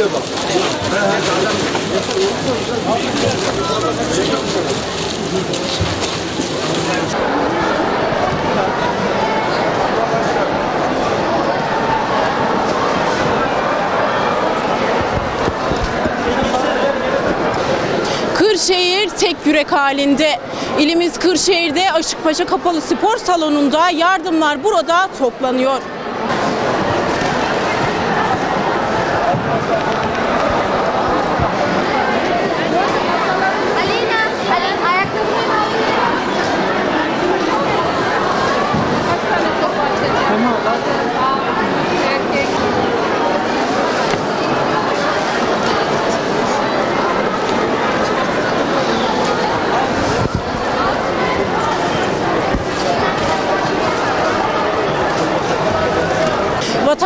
şuraya bak. Kırşehir tek yürek halinde. İlimiz Kırşehir'de Aşıkpaşa Kapalı Spor Salonu'nda yardımlar burada toplanıyor.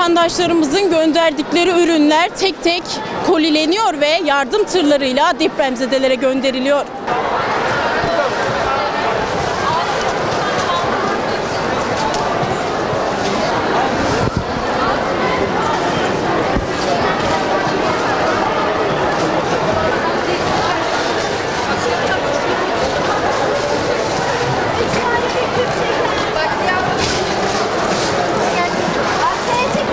Vatandaşlarımızın gönderdikleri ürünler tek tek kolileniyor ve yardım tırlarıyla depremzedelere gönderiliyor. Bak ya. Gel. Arkaya çek.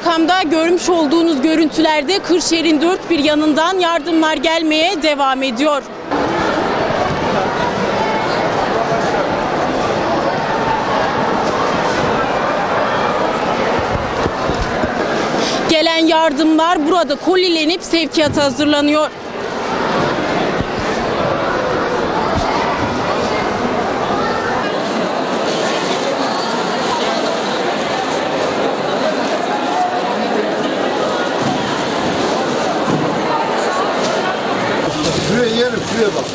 Arkamda görmüş olduğunuz görüntülerde Kırşehir'in dört bir yanından yardımlar gelmeye devam ediyor. Gelen yardımlar burada kolilenip sevkiyata hazırlanıyor. Şuraya yerim şuraya bak.